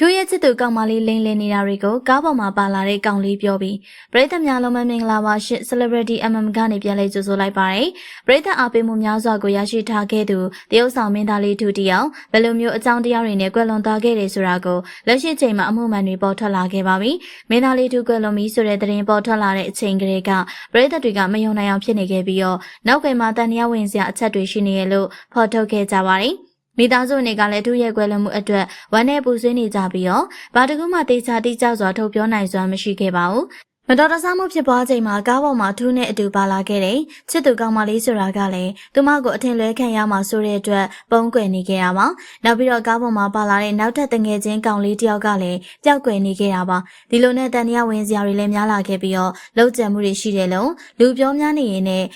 သူရဲ့ချစ်သူကောင်မလေးလိန်လည်နေတာတွေကိုကားပေါ်မှာပါလာတဲ့ကောင်လေးပြောပြီးပရိသတ်များလုံးမမင်္ဂလာပါရှင် Celebrity MM ကနေပြန်လဲကြိုဆိုလိုက်ပါတယ်ပရိသတ်အားပေးမှုများစွာကိုရရှိထားခဲ့သူတရုတ်ဆောင်မင်းသားလေးထူတယောက်ဘယ်လိုမျိုးအကြောင်းတရားတွေနဲ့ကွယ်လွန်သွားခဲ့တယ်ဆိုတာကိုလက်ရှိချိန်မှာအမှုမှန်တွေပေါ်ထွက်လာခဲ့ပါပြီမင်းသားလေးထူကွယ်လွန်ပြီဆိုတဲ့သတင်းပေါ်ထွက်လာတဲ့အချိန်ကလေးကပရိသတ်တွေကမယုံနိုင်အောင်ဖြစ်နေခဲ့ပြီးတော့နောက်ကွယ်မှာတန်တရားဝင်စရာအချက်တွေရှိနေရလို့ဖော်ထုတ်ခဲ့ကြပါတယ် မိသားစုတွေကလည်းသူ့ရဲ့ကွယ်လွန်မှုအတွက်ဝမ်းနဲ့ပူဆွေးနေကြပြီးတော့ဘာတကူမှတေချာတိကျစွာထုတ်ပြောနိုင်စွမ်းမရှိခဲ့ပါဘူး။မတော်တဆမှုဖြစ်ပွားချိန်မှာကားပေါ်မှာထူးနဲ့အတူပါလာခဲ့တဲ့ချစ်သူကောင်မလေးဆိုတာကလည်းသူမကိုအထင်လွဲခံရမှာဆိုတဲ့အတွက်ပုံကွယ်နေခဲ့တာပါ။နောက်ပြီးတော့ကားပေါ်မှာပါလာတဲ့နောက်ထပ်တငယ်ချင်းကောင်လေးတယောက်ကလည်းပျောက်ကွယ်နေခဲ့တာပါ။ဒီလိုနဲ့တန်တရားဝင်စရာတွေလည်းများလာခဲ့ပြီးတော့လောက်ကျန်မှုတွေရှိတယ်လို့လူပြောများနေရင်လည်း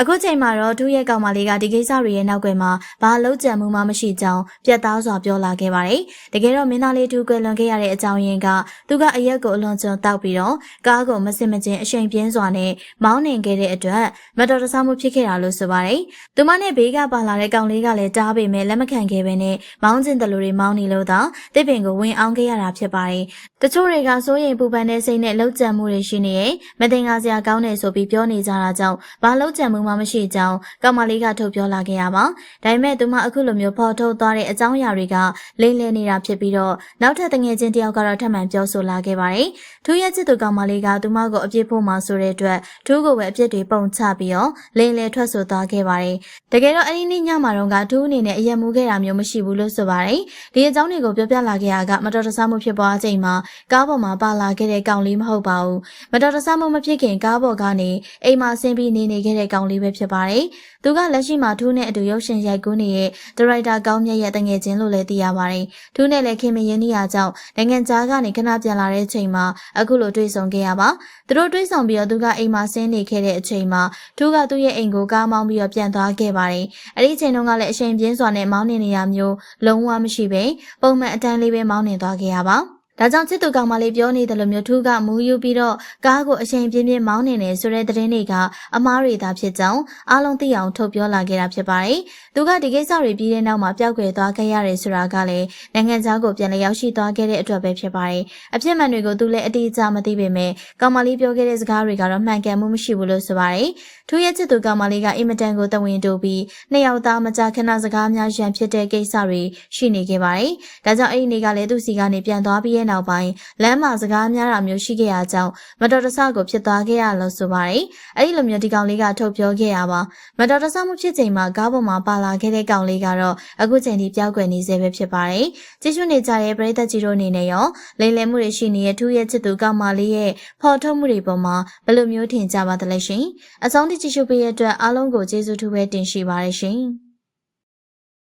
အခုချိန်မှာတော့သူ့ရဲ့ကောင်မလေးကဒီကိစ္စတွေရဲ့နောက်ွယ်မှာဘာလုံးကြံမှုမှမရှိကြောင်းပြတ်သားစွာပြောလာခဲ့ပါတယ်။တကယ်တော့မင်းသားလေးသူကွယ်လွန်ခဲ့ရတဲ့အကြောင်းရင်းကသူကအရက်ကိုအလွန်ကျွံတောက်ပြီးတော့ကားကိုမစင်မချင်းအရှိန်ပြင်းစွာနဲ့မောင်းနှင်ခဲ့တဲ့အတွက်မတော်တဆမှုဖြစ်ခဲ့တာလို့ဆိုပါတယ်။သူမနဲ့ဘေးကပါလာတဲ့ကောင်လေးကလည်းတားပေမဲ့လက်မခံခဲ့ဘဲနဲ့မောင်းကျင်တယ်လို့တွေမောင်းနေလို့သာတစ်ပင်ကိုဝင်အောင်ခဲ့ရတာဖြစ်ပါတယ်။တချို့တွေကစိုးရိမ်ပူပန်တဲ့စိတ်နဲ့လှုပ်ကြံမှုတွေရှိနေရင်မတင်ကားစရာကောင်းတယ်ဆိုပြီးပြောနေကြတာကြောင့်ဘာလှုပ်ကြံမှုမှမရှိကြောင်းကောင်မလေးကထုတ်ပြောလာခဲ့ရပါ။ဒါပေမဲ့သူမအခုလိုမျိုးဖော်ထုတ်သွားတဲ့အကြောင်းအရာတွေကလိမ့်လည်နေတာဖြစ်ပြီးတော့နောက်ထပ်တငယ်ချင်းတယောက်ကတော့ထပ်မံပြောဆိုလာခဲ့ပါတယ်။ထူးရဲ့ချစ်သူကောင်မလေးကသူမကိုအပြစ်ဖို့မှဆိုတဲ့အတွက်ထူးကိုပဲအပြစ်တွေပုံချပြီးတော့လိမ့်လည်ထွက်ဆိုသွားခဲ့ပါတယ်။တကယ်တော့အဲ့ဒီနေ့ညမှာတော့ကထူးအနေနဲ့အယံမူခဲ့တာမျိုးမရှိဘူးလို့ဆိုပါတယ်။ဒီအကြောင်းတွေကိုပြောပြလာခဲ့ရကမတော်တဆမှုဖြစ်ပွားချိန်မှာကားပေါ်မှာပါလာခဲ့တဲ့ကောင်လေးမဟုတ်ပါဘူး။မတော်တဆမှုမဖြစ်ခင်ကားပေါ်ကနေအိမ်မှာဆင်းပြီးနေနေခဲ့တဲ့ကောင်လေးပဲဖြစ်ပါတယ်။သူကလက်ရှိမှာထူးနဲ့အတူရုပ်ရှင်ရိုက်ကူးနေတဲ့ဒရိုက်တာကောင်းမြတ်ရဲ့တငယ်ချင်းလို့လည်းသိရပါတယ်။ထူးနဲ့လည်းခင်မင်းရင်းနေရကြောင့်နိုင်ငံခြားကနေခဏပြန်လာတဲ့ချိန်မှာအခုလိုတွေ့ဆုံခဲ့ရပါ။သူတို့တွေ့ဆုံပြီးတော့သူကအိမ်မှာဆင်းနေခဲ့တဲ့အချိန်မှာထူးကသူ့ရဲ့အိမ်ကိုကားမောင်းပြီးတော့ပြန်သွားခဲ့ပါတယ်။အဲ့ဒီအချိန်တုန်းကလည်းအချိန်ပြင်းစွာနဲ့မောင်းနေနေရမျိုးလုံးဝမရှိပဲပုံမှန်အတန်းလေးပဲမောင်းနေသွားခဲ့ရပါ။ ဒါကြောင့်ချစ်သူကောင်မလေးပြောနေတယ်လို့မျိုးထူးကမူးယူပြီးတော့ကားကိုအချိန်ပြင်းပြင်းမောင်းနေတယ်ဆိုတဲ့သတင်းတွေကအမားတွေသာဖြစ်ကြောင်းအားလုံးသိအောင်ထုတ်ပြောလာခဲ့တာဖြစ်ပါတယ်။သူကဒီကိစ္စတွေပြီးတဲ့နောက်မှာပျောက်ကွယ်သွားခဲ့ရတယ်ဆိုတာကလည်းနိုင်ငံခြားကိုပြန်လည်ရောက်ရှိသွားခဲ့တဲ့အတွက်ပဲဖြစ်ပါတယ်။အဖြစ်မှန်တွေကိုသူလည်းအတိအကျမသိပေမဲ့ကောင်မလေးပြောခဲ့တဲ့စကားတွေကတော့မှန်ကန်မှုမရှိဘူးလို့ဆိုပါတယ်။ထူးရဲ့ချစ်သူကောင်မလေးကအင်မတန်ကိုတဝင်းတူပြီးနှစ်ယောက်သားမကြခဏစကားများရန်ဖြစ်တဲ့ကိစ္စတွေရှိနေခဲ့ပါတယ်။ဒါကြောင့်အဲ့ဒီနေ့ကလည်းသူ့စီကနေပြန်သွားပြီးနောက်ပိုင်းလမ်းမှာစကားများတာမျိုးရှိခဲ့ရကြောင်းမတော်တဆကိုဖြစ်သွားခဲ့ရလို့ဆိုပါတယ်။အဲ့ဒီလိုမျိုးဒီကောင်လေးကထုတ်ပြောခဲ့ရပါမတော်တဆမှုဖြစ်ချိန်မှာကားပေါ်မှာပါလာခဲ့တဲ့ကောင်လေးကတော့အခုချိန်ထိပျောက်ကွယ်နေစေပဲဖြစ်ပါတယ်။ကြည့်ရှုနေကြတဲ့ပရိသတ်ကြီးတို့အနေနဲ့ရောလိမ်လည်မှုတွေရှိနေတဲ့ထူးရဲ့ချစ်သူကောင်မလေးရဲ့ဖော်ထုတ်မှုတွေပေါ်မှာဘယ်လိုမျိုးထင်ကြပါသလဲရှင်။အဆုံးထိကြည့်ရှုပေးရတဲ့အတွက်အားလုံးကိုကျေးဇူးထူးပဲတင်ရှိပါတယ်ရှင်။